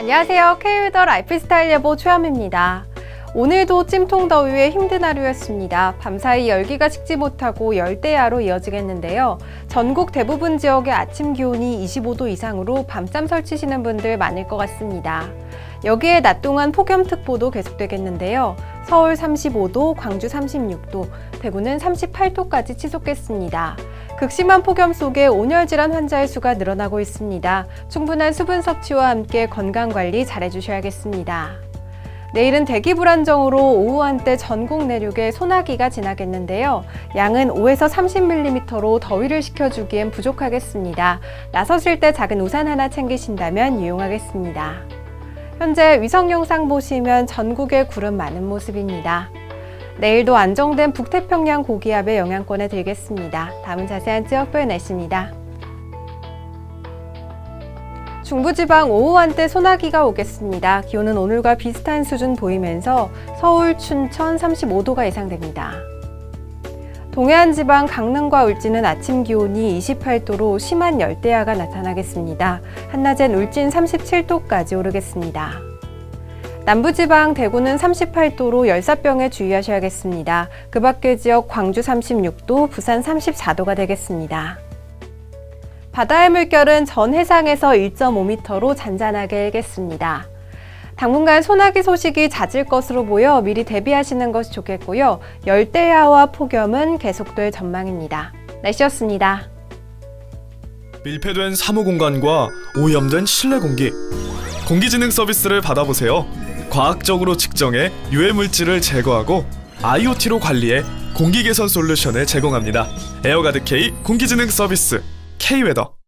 안녕하세요. K웨더 라이프스타일 예보 최함입니다. 오늘도 찜통 더위에 힘든 하루였습니다. 밤사이 열기가 식지 못하고 열대야로 이어지겠는데요. 전국 대부분 지역의 아침 기온이 25도 이상으로 밤잠 설치시는 분들 많을 것 같습니다. 여기에 낮 동안 폭염특보도 계속되겠는데요. 서울 35도, 광주 36도, 대구는 38도까지 치솟겠습니다. 극심한 폭염 속에 온열 질환 환자의 수가 늘어나고 있습니다. 충분한 수분 섭취와 함께 건강 관리 잘 해주셔야겠습니다. 내일은 대기 불안정으로 오후 한때 전국 내륙에 소나기가 지나겠는데요. 양은 5에서 30mm로 더위를 식혀주기엔 부족하겠습니다. 나서실 때 작은 우산 하나 챙기신다면 유용하겠습니다. 현재 위성 영상 보시면 전국에 구름 많은 모습입니다. 내일도 안정된 북태평양 고기압의 영향권에 들겠습니다. 다음은 자세한 지역별 날씨입니다. 중부지방 오후 한때 소나기가 오겠습니다. 기온은 오늘과 비슷한 수준 보이면서 서울, 춘천 35도가 예상됩니다. 동해안 지방 강릉과 울진은 아침 기온이 28도로 심한 열대야가 나타나겠습니다. 한낮엔 울진 37도까지 오르겠습니다. 남부지방 대구는 38도로 열사병에 주의하셔야겠습니다. 그 밖의 지역 광주 36도, 부산 34도가 되겠습니다. 바다의 물결은 전 해상에서 1.5m로 잔잔하게 일겠습니다. 당분간 소나기 소식이 잦을 것으로 보여 미리 대비하시는 것이 좋겠고요. 열대야와 폭염은 계속될 전망입니다. 날씨였습니다. 밀폐된 사무 공간과 오염된 실내 공기. 공기지능 서비스를 받아보세요. 과학적으로 측정해 유해 물질을 제거하고 IoT로 관리해 공기 개선 솔루션을 제공합니다. 에어가드 K 공기지능 서비스 K웨더